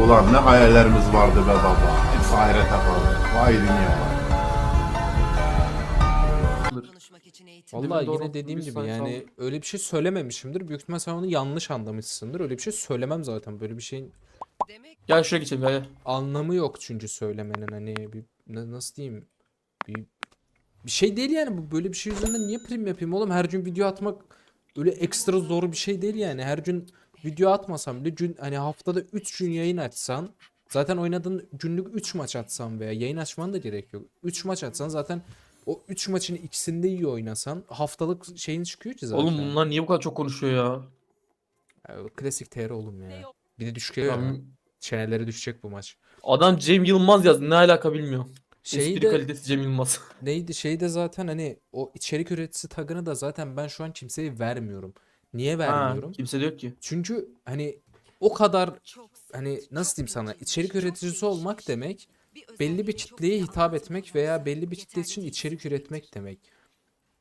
Ulan ne hayallerimiz vardı be baba. Hepsi ahirete kaldı. Vay dünya vay. Vallahi yine dediğim gibi yani öyle bir şey söylememişimdir. Büyük ihtimal sen onu yanlış anlamışsındır. Öyle bir şey söylemem zaten. Böyle bir şeyin Gel şuraya geçelim gel. gel. anlamı yok çünkü söylemenin hani bir na- nasıl diyeyim bir bir şey değil yani bu böyle bir şey üzerinden niye prim yapayım oğlum her gün video atmak öyle ekstra zor bir şey değil yani her gün video atmasam bile gün hani haftada 3 gün yayın açsan zaten oynadığın günlük 3 maç atsan veya yayın açman da gerek yok 3 maç atsan zaten o 3 maçın ikisinde iyi oynasan haftalık şeyin çıkıyor ki zaten. Oğlum bunlar niye bu kadar çok konuşuyor ya? Ya, klasik TR oğlum ya. Bir de düşük ya. Çeneleri düşecek bu maç. Adam Cem Yılmaz yazdı. Ne alaka bilmiyorum. Şeyi Espri de- kalitesi Cem Yılmaz. Neydi şey de zaten hani o içerik üreticisi tagını da zaten ben şu an kimseye vermiyorum. Niye ha, vermiyorum? kimse de yok ki. Çünkü hani o kadar hani nasıl diyeyim sana önemli, içerik üreticisi olmak demek belli bir kitleye hitap etmek veya belli bir kitle için içerik üretmek demek.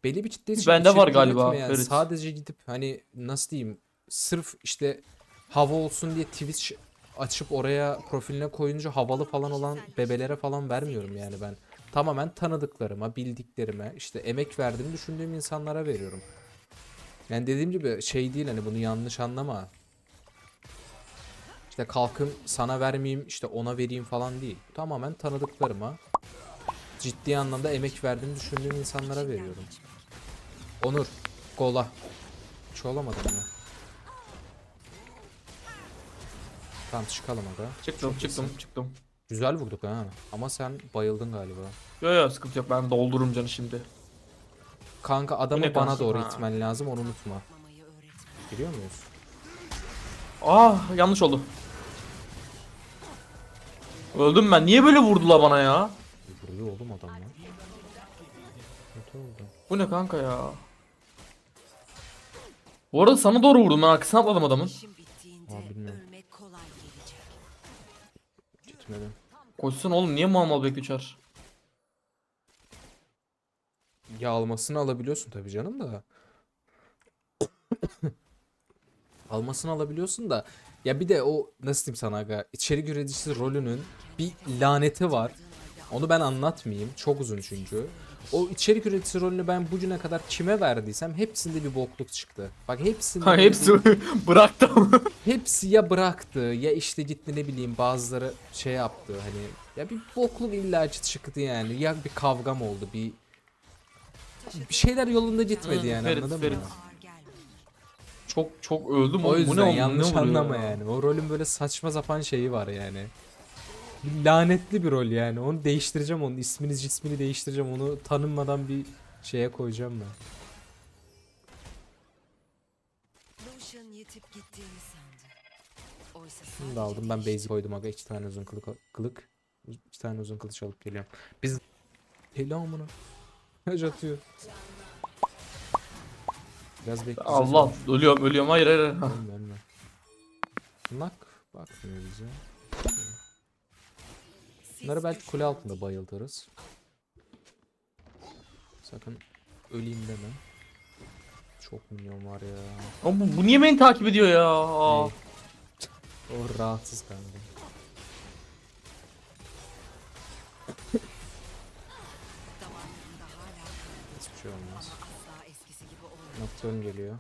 Belli bir kitle için Bende var galiba, üretmeyen, evet. sadece gidip hani nasıl diyeyim sırf işte hava olsun diye Twitch açıp oraya profiline koyunca havalı falan olan bebelere falan vermiyorum yani ben. Tamamen tanıdıklarıma, bildiklerime, işte emek verdiğimi düşündüğüm insanlara veriyorum. Yani dediğim gibi şey değil hani bunu yanlış anlama. İşte kalkın sana vermeyeyim, işte ona vereyim falan değil. Tamamen tanıdıklarıma, ciddi anlamda emek verdiğimi düşündüğüm insanlara veriyorum. Onur, gola. Hiç olamadım mı? Tamam çıkalım aga. Çıktım Çok çıktım iyisin. çıktım. Güzel vurduk ha. Ama sen bayıldın galiba. Yo yo sıkıntı yok ben doldururum canı şimdi. Kanka adamı bana kanka? doğru Ha. itmen lazım onu unutma. Biliyor muyuz? Ah yanlış oldu. Öldüm ben. Niye böyle vurdular bana ya? Vuruyor oğlum adam lan. Kötü oldu. Bu ne kanka ya? Bu arada sana doğru vurdum ben arkasına atladım adamın. Aa, bilmiyorum. ölmek kolay gelecek. Gitmedi. Koşsana oğlum niye mal mal bekliyor çar? Ya almasını alabiliyorsun tabii canım da. almasını alabiliyorsun da. Ya bir de o nasıl diyeyim sana aga içerik üreticisi rolünün bir laneti var. Onu ben anlatmayayım. Çok uzun çünkü. O içerik üreticisi rolünü ben bugüne kadar kime verdiysem hepsinde bir bokluk çıktı. Bak hepsinde Ha bir- hepsi bıraktım. hepsi ya bıraktı ya işte gitti ne bileyim bazıları şey yaptı hani ya bir bokluk illaki çıktı yani ya bir kavgam oldu bir bir şeyler yolunda gitmedi yani Ferit, anladın Ferit. mı? Çok çok öldüm O oğlum. Bu yüzden ne yanlış ne anlama ya? yani. O rolün böyle saçma sapan şeyi var yani. Bir lanetli bir rol yani. Onu değiştireceğim onun ismini cismini değiştireceğim. Onu tanınmadan bir şeye koyacağım ben. Lucian yetip gittiğini sandı. Oysa Bunu sadece da aldım. Ben değişti. base koydum aga. iki tane uzun kılık. kılık. iki tane uzun kılıç alıp geliyorum. Biz Deli amına. Kaç atıyor. Biraz bekleyeceğiz. Allah ama. ölüyorum ölüyorum hayır hayır. hayır. Ölme ölme. Nak bakmıyor bize. Bunları belki kule altında bayıldırız. Sakın öleyim deme. Çok minyon var ya. Oğlum bu, bu niye beni takip ediyor ya? Ney? O rahatsız kanka. Şey olmaz. Nocturne geliyor.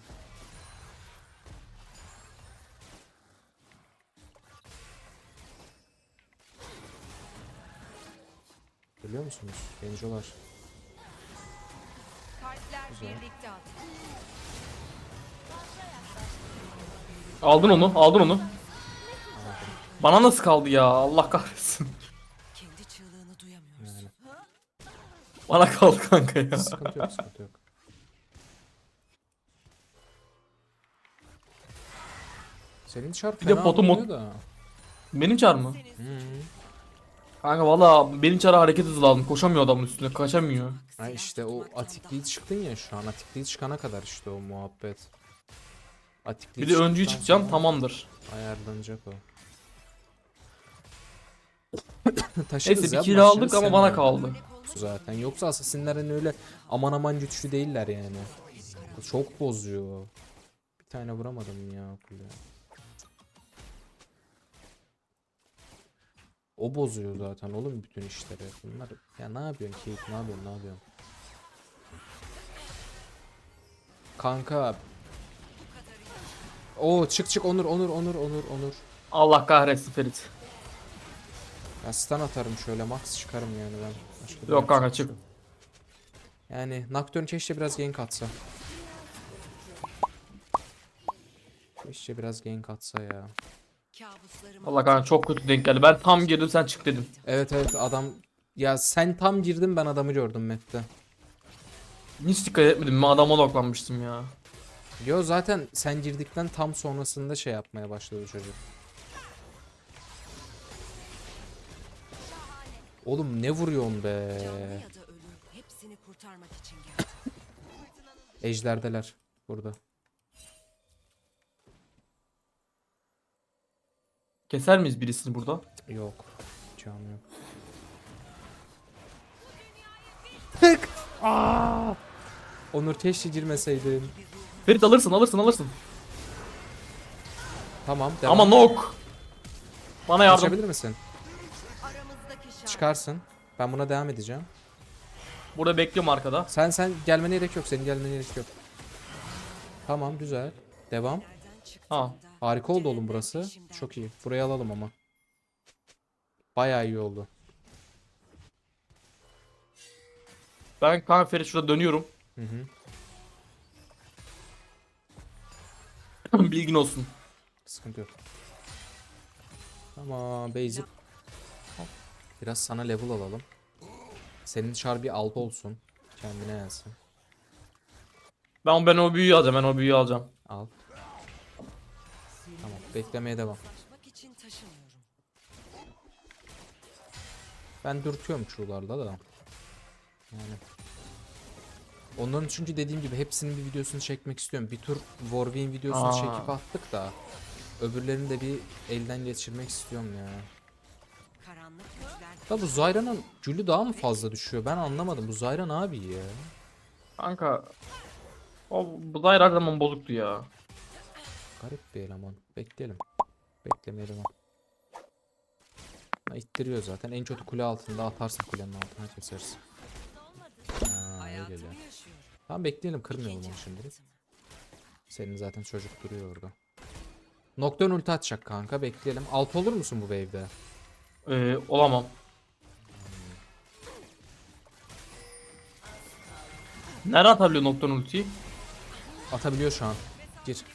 Görüyor musunuz? Gencolar. Kalpler Güzel. birlikte atıyor. Aldın onu aldın onu. Bana nasıl kaldı ya Allah kahretsin. Bana kaldı kanka ya. Sıkıntı yok, sıkıntı yok. Senin çarp Bir de fena botu mod- da. Benim çar mı? Hı. Kanka valla benim çara hareket hızı lazım. Koşamıyor adamın üstüne kaçamıyor. Ha işte o atikliği çıktın ya şu an atikliği çıkana kadar işte o muhabbet. Atikliği Bir de öncüyü çıktıktan sonra tamamdır. Ayarlanacak o. Taşırız Neyse ya, bir kill maçları aldık ama seninle. bana kaldı. Zaten yoksa asasinlerin öyle aman aman güçlü değiller yani. Çok bozuyor. Bir tane vuramadım ya kule. O bozuyor zaten oğlum bütün işleri. Bunlar ya ne yapıyorsun Kate ne yapıyorsun ne yapıyorsun? Kanka. Oo çık çık Onur Onur Onur Onur Onur. Allah kahretsin Ferit. Ya stun atarım şöyle max çıkarım yani ben. Başka bir Yok kanka şey çık. yok. Yani Nocturne keşke biraz gank atsa. Keşke biraz gank atsa ya. Allah kanka çok kötü denk geldi. Ben tam girdim sen çık dedim. Evet evet adam ya sen tam girdin ben adamı gördüm map'te. Hiç dikkat etmedim. Ben adama odaklanmıştım ya. Yo zaten sen girdikten tam sonrasında şey yapmaya başladı çocuk. Oğlum ne vuruyorsun be? canlı ya da ölü hepsini kurtarmak için. Ejderdeler burada. Keser miyiz birisini burada? Yok. Canım yok. Tık. Aa! Onur keşke girmeseydin. Ferit alırsın alırsın alırsın. Tamam devam. Ama nok. Bana yardım. Kaçabilir misin? Çıkarsın. Ben buna devam edeceğim. Burada bekliyorum arkada. Sen sen gelmene gerek yok. Senin gelmene gerek yok. Tamam güzel. Devam. Ha. Harika oldu oğlum burası. Çok iyi. Burayı alalım ama. Bayağı iyi oldu. Ben kanka Ferit şurada dönüyorum. Hı hı. Bilgin olsun. Sıkıntı yok. Tamam basic. Biraz sana level alalım. Senin çar bir 6 olsun. Kendine gelsin. Ben ben o büyüyü alacağım. Ben o büyüyü alacağım. Al. Tamam beklemeye devam. Ben dürtüyorum çuğlarla da. Yani. Onların çünkü dediğim gibi hepsinin bir videosunu çekmek istiyorum. Bir tur Warwing videosunu Aa. çekip attık da. Öbürlerini de bir elden geçirmek istiyorum ya. Da bu Zyra'nın gülü daha mı fazla düşüyor? Ben anlamadım. Bu Zyra ne abi ya? Kanka. O bu daire her zaman bozuktu ya. Garip bir eleman. Bekleyelim. Beklemeye devam. Ha, ittiriyor zaten. En kötü kule altında atarsın kulenin altına keseriz. Ha, öyle ya. yaşıyorum. Tamam bekleyelim kırmayalım onu şimdilik. Senin zaten çocuk duruyor orada. Nocturne ulti atacak kanka bekleyelim. Alt olur musun bu wave'de? Ee, olamam. Nereden atabiliyor Nocturne ultiyi? Atabiliyor şu an. Gir.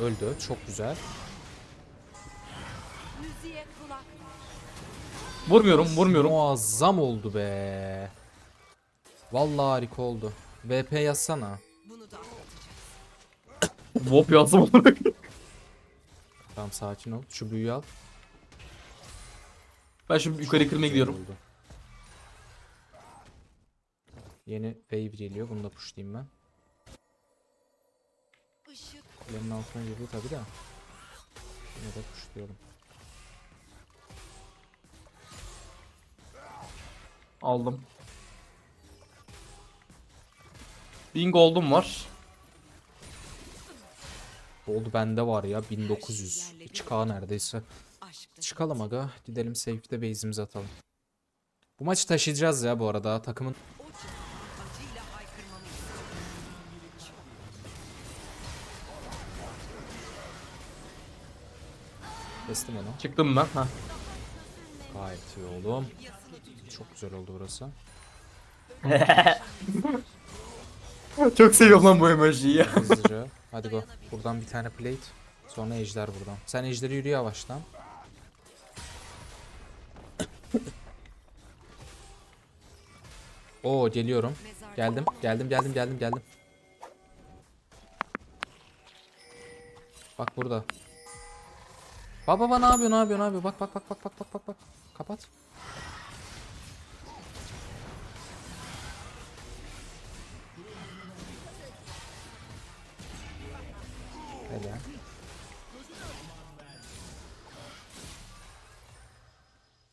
Öldü. Çok güzel. Vurmuyorum, vurmuyorum. Muazzam oldu be. Vallahi harika oldu. VP yazsana. Wop yazdım olarak. Tamam sakin ol. Şu büyüyü al. Ben şimdi yukarı kırmaya gidiyorum. Oldu. Yeni wave geliyor. Bunu da pushlayayım ben. Kulenin altına girdi tabi de. Yine de pushluyorum. Aldım. Bingo oldum var. Oldu bende var ya 1900. 2K neredeyse. Çıkalım aga. Gidelim safe'de base'imizi atalım. Bu maçı taşıyacağız ya bu arada. Takımın kestim onu. Çıktım ben. Heh. Gayet iyi oğlum. Çok güzel oldu burası. Çok seviyorum lan bu emojiyi ya. Hızlıca. Hadi go. Buradan bir tane plate. Sonra ejder buradan. Sen ejderi yürü yavaştan. Oo geliyorum. Geldim. Geldim geldim geldim geldim. Bak burada. Bak baba ne yapıyor ne yapıyor ne yapıyor. Bak bak bak bak bak bak bak bak. Kapat. Helal.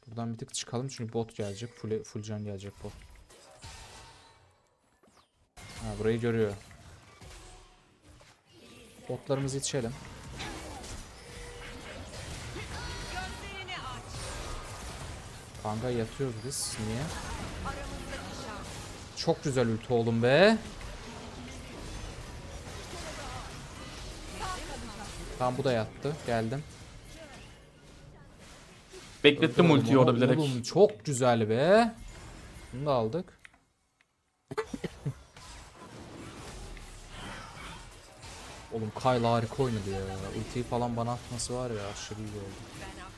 Buradan bir tık çıkalım çünkü bot gelecek. Full, full can gelecek bot. Ha burayı görüyor. Botlarımızı yetişelim. Kanka yatıyoruz biz. Niye? Çok güzel ulti oğlum be. Tamam bu da yattı. Geldim. Beklettim ultiyi orada bilerek. Oğlum çok güzel be. Bunu da aldık. Oğlum Kyle harika oynadı ya. Ultiyi falan bana atması var ya aşırı iyi oldu.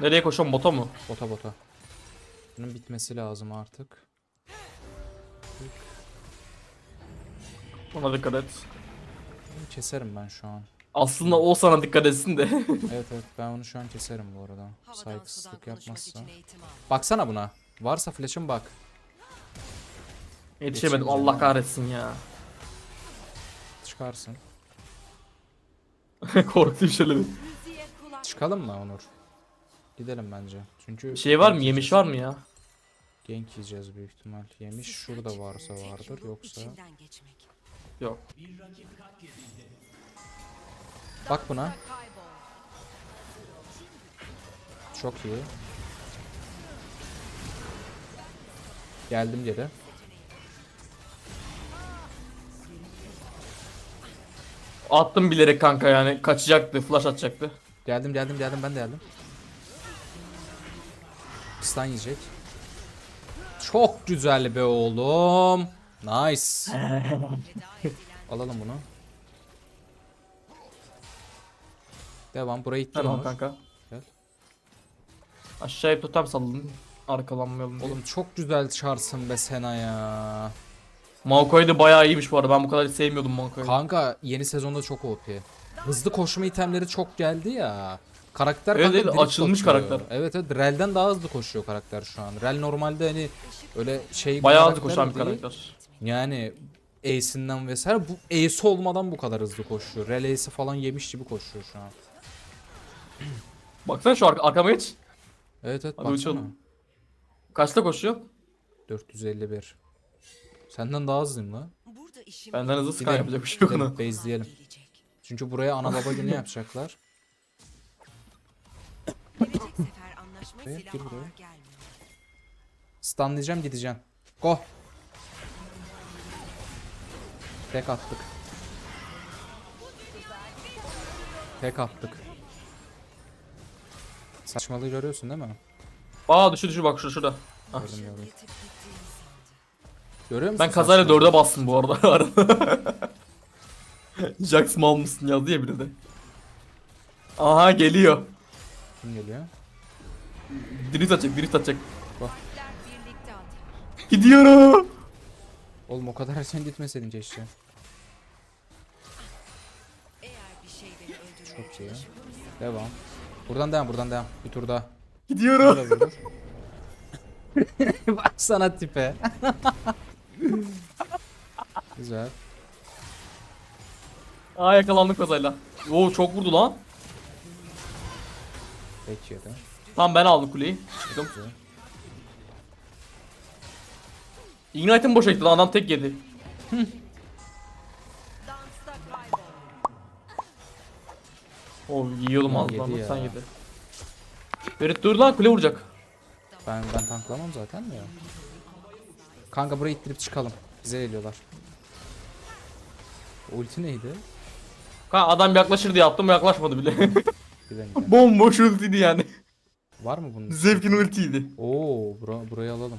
Nereye koşuyorum bota mı? Bota bota. Bunun bitmesi lazım artık. Ona dikkat et. Bunu keserim ben şu an. Aslında o sana dikkat etsin de. Evet evet ben onu şu an keserim bu arada. Saygısızlık yapmazsa. Baksana buna. Varsa flash'ım bak. Yetişemedim Yetişemeyeceğim Allah kahretsin ya. Çıkarsın. Korktum şöyle bir. Çıkalım mı Onur? Gidelim bence. Çünkü Şey var mı? Yemiş var mı ya? Gank yiyeceğiz büyük ihtimal. Yemiş şurada varsa vardır yoksa. Yok. Bak buna. Çok iyi. Geldim geri. Attım bilerek kanka yani. Kaçacaktı. Flash atacaktı. Geldim geldim geldim ben de geldim. Stun yiyecek. Çok güzel be oğlum. Nice. Alalım bunu. Devam burayı ittim Tamam kanka. Gel. Aşağıya totem salladın. Arkalanmayalım diye. Oğlum çok güzel çarsın be Sena ya. Maokai da bayağı iyiymiş bu arada. Ben bu kadar hiç sevmiyordum Maokai'yi. Kanka yeni sezonda çok OP. Hızlı koşma itemleri çok geldi ya. Karakter Evet, kanka evet, açılmış karakter. Evet evet Rel'den daha hızlı koşuyor karakter şu an. Rel normalde hani öyle şey bayağı hızlı koşan bir değil. karakter. Yani Ace'inden vesaire bu Ace olmadan bu kadar hızlı koşuyor. Rel Ace'i falan yemiş gibi koşuyor şu an. Baksana şu arka, arkama geç. Evet evet Hadi baksana. uçalım. Kaçta koşuyor? 451. Senden daha hızlıyım lan. Burada işim Benden hızlı Sky yapacak bir şey yok ona. Gelecek. Çünkü buraya ana baba günü yapacaklar. Silah gir buraya. Stunlayacağım gideceğim. Go. Tek attık. Tek attık. Saçmalığı görüyorsun değil mi? Aa düşü düşü bak şu şurada. Ah. Gördüm gördüm. Görüyor musun? Ben kazayla saçmalığı? dörde bastım bu arada. Jax mal mısın yazdı ya biri de. Aha geliyor. Kim geliyor? Drift atacak, drift atacak. Atar. Gidiyorum. Oğlum o kadar sen gitmeseydin keşke. Şey Çok iyi. Devam. Buradan devam buradan devam. Bir tur daha. Gidiyorum. Burada. Bak sana tipe. Güzel. Aa yakalandık kazayla. Oo çok vurdu lan. Peki ya da. Tamam ben aldım kuleyi. Çıktım. Ignite'im boşa gitti lan adam tek yedi. Oo yiyordum az lan sen yedi. Ferit dur lan kule vuracak. Ben ben tanklamam zaten de ya. Kanka burayı ittirip çıkalım. Bize geliyorlar. Ulti neydi? Kanka adam yaklaşır diye attım yaklaşmadı bile. Gidelim gidelim. Bomboş ultiydi yani. Var mı bunun? Zevkin ultiydi. Oo, bura, burayı alalım.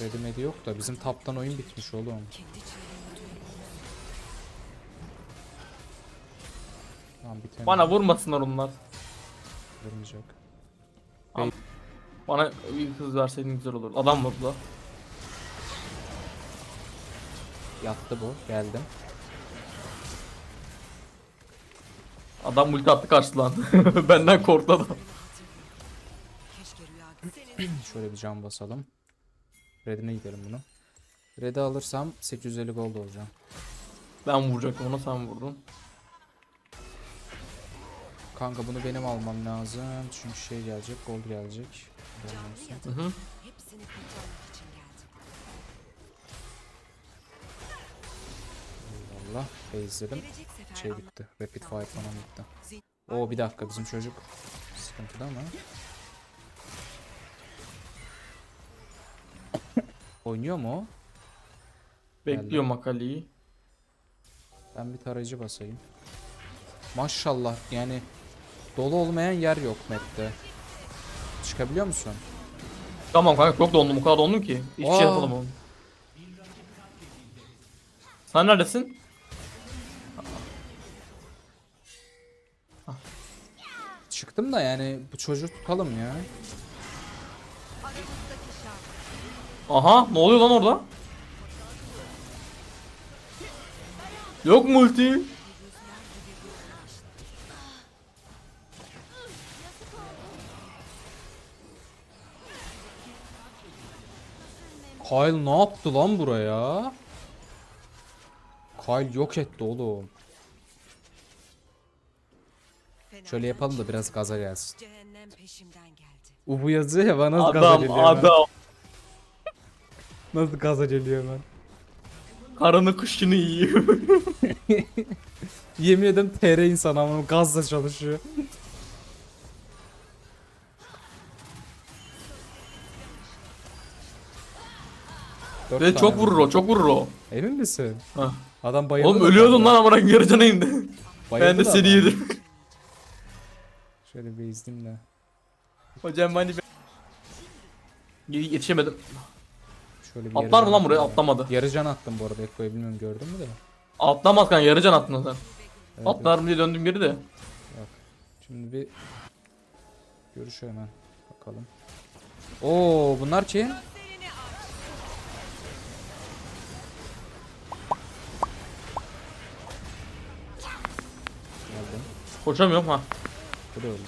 Ready medi yok da bizim taptan oyun bitmiş oğlum. Tamam bitemiyor. Bana vurmasınlar onlar. Vurmayacak. Bana bir hız verseydin güzel olur. Adam vurdu. Yattı bu. Geldim. Adam multi attı karşılan. Benden korktu adam. Şöyle bir cam basalım. Red'ine gidelim bunu. Red'i alırsam 850 gold olacağım. Ben vuracaktım ona sen vurdun. Kanka bunu benim almam lazım. Çünkü şey gelecek, gold gelecek. Hı hı. hepsini kurtarmak için geldim. Allah. Base'ledim. Şey bitti. Rapid fire falan bitti. Zin- Oo bir dakika bizim çocuk sıkıntıda mı? Oynuyor mu o? Bekliyor Makali'yi. Ben bir tarayıcı basayım. Maşallah yani dolu olmayan yer yok map'te. Çıkabiliyor musun? Tamam kanka çok dondum o kadar dondum ki. Hiçbir şey Aa. yapamadım. Sen neredesin? Çıktım da yani bu çocuğu tutalım ya. Aha ne oluyor lan orada? Yok multi. Kyle ne yaptı lan buraya? Kyle yok etti oğlum. Şöyle yapalım da biraz gaza gelsin. Cehennem peşimden geldi. Ubu yazıyor ya bana nasıl gaza Adam geliyor hemen. adam. Nasıl gaza geliyor hemen. Karını kışını yiyor. Yemin ederim TR insan ama gazla çalışıyor. Dört Ve çok vurur o çok vurur o. Emin misin? Hah. Adam bayıldı. Oğlum da ölüyordun kanka. lan amına yarı cana indi. Bayıldı ben de da seni adam. yedim. Şöyle bir izleyeyim de. Hocam hani ben... Ye- Yetişemedim. Şöyle bir Atlar mı lan buraya? Atlamadı. Yarı can attım bu arada Ekko'ya bilmiyorum gördün mü de. Atlamaz kanka yarı can attın sen. Evet. Atlar mı diye döndüm geri de. Şimdi bir görüş hemen bakalım. Oo bunlar? Geldim. Koşamıyorum ha. Bu da öldü.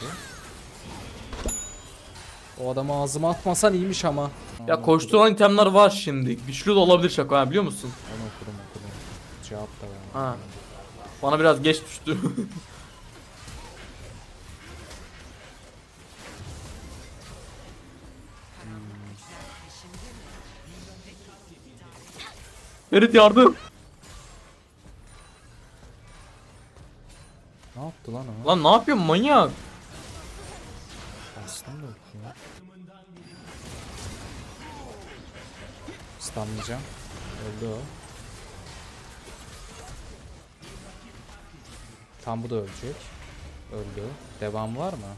O adamı ağzıma atmasan iyiymiş ama. Ya koşturan itemler var şimdi. Güçlü de olabilir şaka ha biliyor musun? Onu okudum okudum. Cevap da var. Ha. Bana biraz geç düştü. Ferit yardım. Yaptı lan o? Lan ne yapıyorsun manyak? Aslan da ya. Stunlayacağım. Öldü o. Tam bu da ölecek. Öldü. Devam var mı?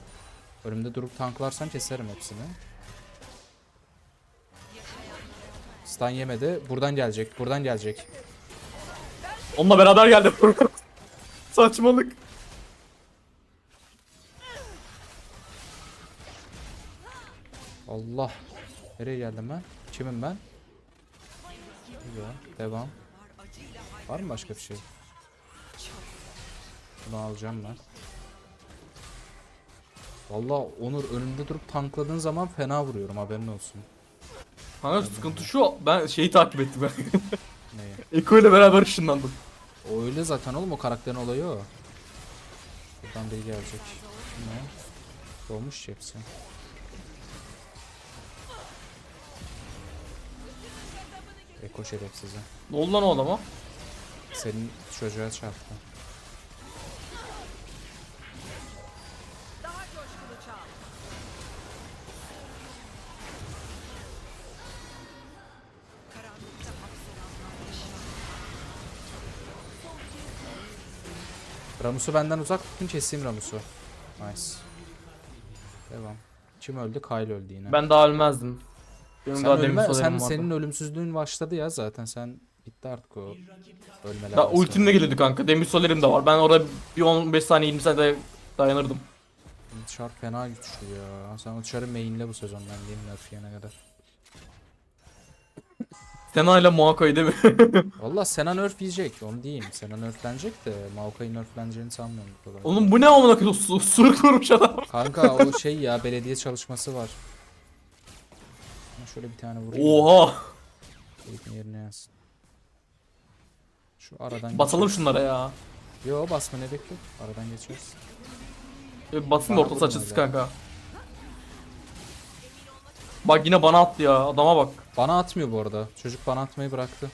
Önümde durup tanklarsam keserim hepsini. Stun yemedi. Buradan gelecek. Buradan gelecek. Onunla beraber geldi. Saçmalık. Allah. Nereye geldim ben? Kimim ben? Güzel. Devam. Var mı başka bir şey? Bunu alacağım ben. Valla Onur önümde durup tankladığın zaman fena vuruyorum haberin olsun. Kanka sıkıntı şu ben şeyi takip ettim ben. Neyi? Eko ile beraber ışınlandım. O öyle zaten oğlum o karakterin olayı o. Buradan biri gelecek. Ne? Doğmuş hepsi. Eko şerefsizi. Ne oldu lan o adama? Senin çocuğa çarptı. Ramus'u benden uzak tutun keseyim Ramus'u. Nice. Devam. Kim öldü? Kyle öldü yine. Ben daha ölmezdim. Benim sen, daha demin sen vardı. senin ölümsüzlüğün başladı ya zaten. Sen bitti artık o ölmeler. Ya ultimle geliyordu kanka. Demir solerim de var. Ben orada bir 15 saniye 20 saniye dayanırdım. Char fena güçlü ya. Sen Char'ı mainle bu sezon ben diyeyim nerf yene kadar. Sena ile Muakka'yı değil mi? Valla Sena nerf yiyecek onu diyeyim. Sena nerflenecek de Maokai'nin nerfleneceğini sanmıyorum. bu kadar. Oğlum bu ne amına koyayım? Su, sur kurmuş adam. Kanka o şey ya belediye çalışması var. Ben şöyle bir tane vurayım. Oha. Keyfin yerine yazsın. Şu aradan Basalım geçeriz. şunlara ya. Yo basma ne bekle. Aradan geçeriz. Bir Basın da Bana ortası vurma açılsın kanka. Bak yine bana attı ya. Adama bak. Bana atmıyor bu arada. Çocuk bana atmayı bıraktı.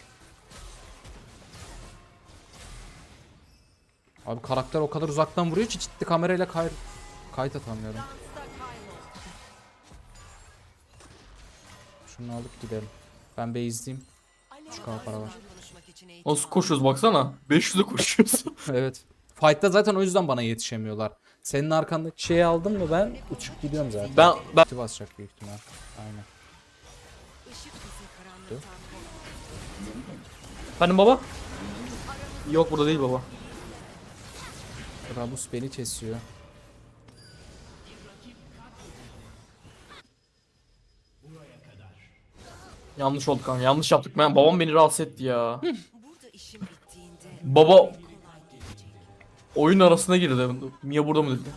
Abi karakter o kadar uzaktan vuruyor ki ciddi kamerayla kay kayıt atamıyorum. Şunu alıp gidelim. Ben base'deyim. Şu kadar para var. Nasıl koşuyoruz baksana. 500'e koşuyoruz. evet. Fight'ta zaten o yüzden bana yetişemiyorlar. Senin arkandaki şeyi aldım mı ben uçup gidiyorum zaten. ben ben Ulti basacak büyük ihtimal. Aynen. Efendim baba? Yok burada değil baba. Ramus beni kesiyor. Yanlış oldu kanka. Yanlış yaptık. Ben babam beni rahatsız etti ya. Burada işim bittiğinde Baba oyun arasına girdi. Mia burada mı dedi.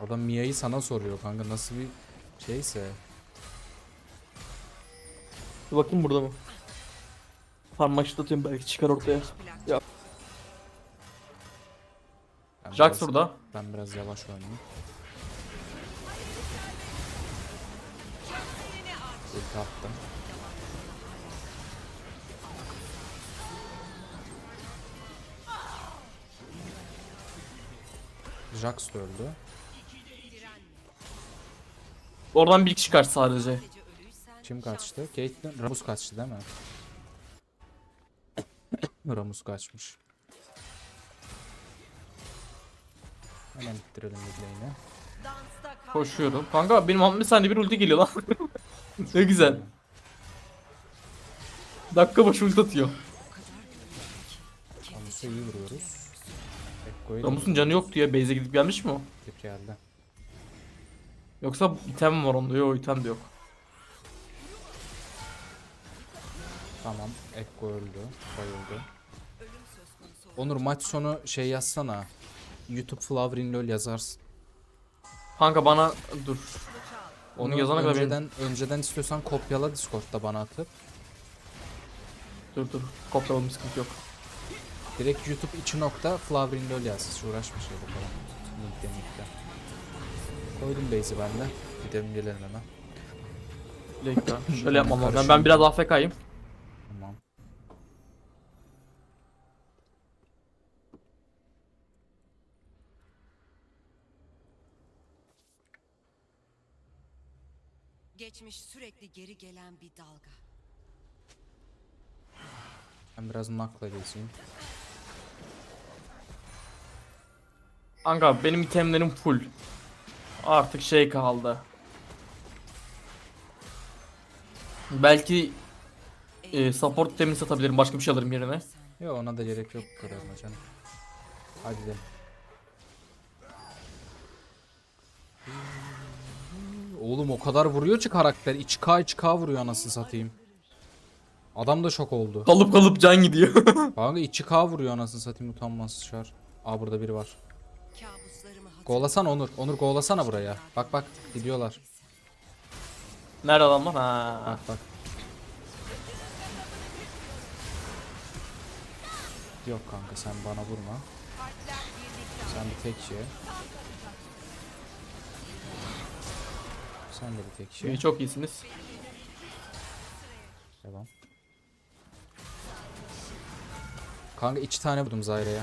Adam Mia'yı sana soruyor kanka nasıl bir şeyse. Bir bakayım burada mı? Parmak atıyorum belki çıkar ortaya. Plak. Ben Jax biraz- burada. Ben biraz yavaş oynayayım. Attım. Jax da öldü. Oradan bir kişi kaç sadece. Kim kaçtı? Caitlyn, Ramus kaçtı değil mi? Ramus kaçmış. Hemen ittirelim midlane'i. Koşuyorum. Kanka benim bir saniye bir ulti geliyor lan. ne güzel. Dakika başı ulti atıyor. Ramus'a iyi vuruyoruz. Ekko'yu da canı yoktu ya. Base'e gidip gelmiş mi o? tip geldi. Yoksa item var onda? Yok item de yok. Tamam. Ekko öldü. Bayıldı. Onur maç sonu şey yazsana. YouTube Flavrin LoL yazarsın. Kanka bana dur. Onu Onu yazana kadar benim... önceden, önceden istiyorsan kopyala Discord'da bana atıp. Dur dur. Kopyalım sıkıntı yok. Direkt YouTube içi nokta Flavrin LoL yaz. Hiç uğraşma şeyle falan. Linkte linkte. Koydum base'i ben de. Gidelim gelelim hemen. Bir dakika. Şöyle yapmam lazım. Ben, ben biraz AFK'yim. Tamam. Geçmiş sürekli geri gelen bir dalga. Ben biraz nakla gezeyim. Kanka benim itemlerim full. Artık şey kaldı. Belki e, support itemini satabilirim. Başka bir şey alırım yerine. Yok ona da gerek yok bu kadar canım. Hadi gidelim. Oğlum o kadar vuruyor ki karakter. 2K 2K vuruyor anasını satayım. Adam da şok oldu. Kalıp kalıp can gidiyor. Kanka 2K vuruyor anasını satayım utanmaz şar. Aa burada biri var. Golasana Onur. Onur golasana buraya. Bak bak gidiyorlar. Nerede adamlar? Ha. Bak bak. Yok kanka sen bana vurma. Sen bir tek ye. Sen de bir tek ye. İyi, çok iyisiniz. Devam. Kanka iki tane vurdum Zaire'ye.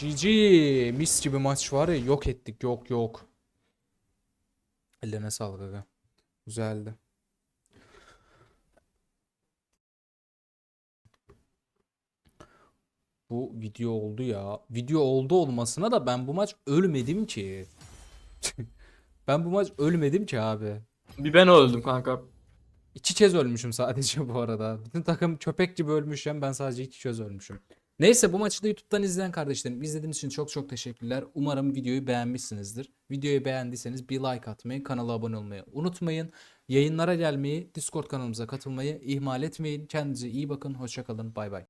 GG mis gibi maç var ya yok ettik yok yok. Ellerine sağlık aga. Güzeldi. Bu video oldu ya. Video oldu olmasına da ben bu maç ölmedim ki. ben bu maç ölmedim ki abi. Bir ben öldüm kanka. İki kez ölmüşüm sadece bu arada. Bütün takım köpek gibi ölmüşüm. Ben sadece iki kez ölmüşüm. Neyse bu maçı da YouTube'dan izleyen kardeşlerim izlediğiniz için çok çok teşekkürler. Umarım videoyu beğenmişsinizdir. Videoyu beğendiyseniz bir like atmayı, kanala abone olmayı unutmayın. Yayınlara gelmeyi, Discord kanalımıza katılmayı ihmal etmeyin. Kendinize iyi bakın. Hoşçakalın. Bay bay.